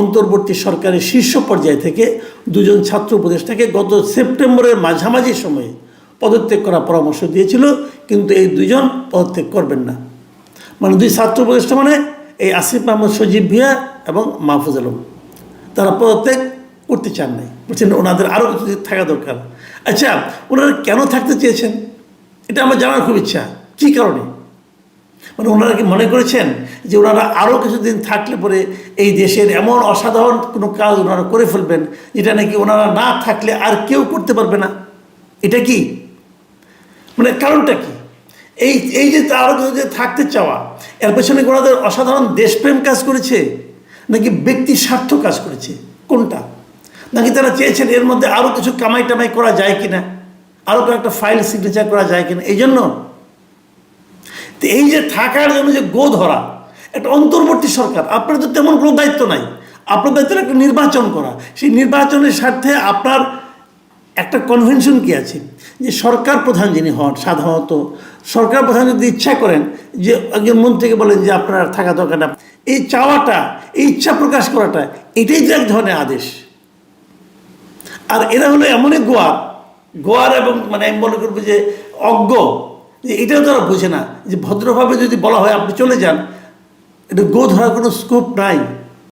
অন্তর্বর্তী সরকারের শীর্ষ পর্যায় থেকে দুজন ছাত্র উপদেষ্টাকে গত সেপ্টেম্বরের মাঝামাঝি সময়ে পদত্যাগ করার পরামর্শ দিয়েছিল, কিন্তু এই দুজন পদত্যাগ করবেন না। মানে দুই ছাত্র উপদেষ্টা মানে এই আসিফ মাহমুদ, সজীব ভিয়া এবং মাহফুজ আলম। তারা পদত্যাগ করতে চান নাই। বলছেন, ওনাদের আরও কিছু থাকা দরকার। আচ্ছা ওনারা কেন থাকতে চেয়েছেন? এটা আমার জানার খুব ইচ্ছা। কী কারণে? মানে ওনারা কি মনে করেছেন যে ওনারা আরও কিছুদিন থাকলে পরে এই দেশের এমন অসাধারণ কোনো কাজ ওনারা করে ফেলবেন যেটা নাকি ওনারা না থাকলে আর কেউ করতে পারবে না? এটা কি? মানে কারণটা কি? এই এই যে আরও যে থাকতে চাওয়া, এর পেছনে ওনাদের অসাধারণ দেশপ্রেম কাজ করেছে? নাকি ব্যক্তি স্বার্থ কাজ করেছে? কোনটা? নাকি তারা চেয়েছেন এর মধ্যে আরও কিছু কামাই টামাই করা যায় কিনা? আরও একটা ফাইল সিগনেচার করা যায় কিনা? এই জন্য তো এই যে থাকার জন্য যে গো ধরা, একটা অন্তর্বর্তী সরকার, আপনার তো তেমন কোনো দায়িত্ব নাই। আপনার দায়িত্ব একটা নির্বাচন করা। সেই নির্বাচনের স্বার্থে আপনার একটা কনভেনশন কি আছে? যে সরকার প্রধান যিনি হন, সাধারণত সরকার প্রধান যদি ইচ্ছা করেন যে একজন মন্ত্রীকে বলেন যে আপনার থাকা দরকার না, এই চাওয়াটা, এই ইচ্ছা প্রকাশ করাটা, এটাই যে এক ধরনের আদেশ। আর এরা হলো এমনই গোয়া গোয়ার এবং মানে আমি মনে করব যে অজ্ঞ এটাও তারা বোঝে না। যে ভদ্রভাবে যদি বলা হয় আপনি চলে যান, এটা গো ধরার কোনো স্কোপ নাই।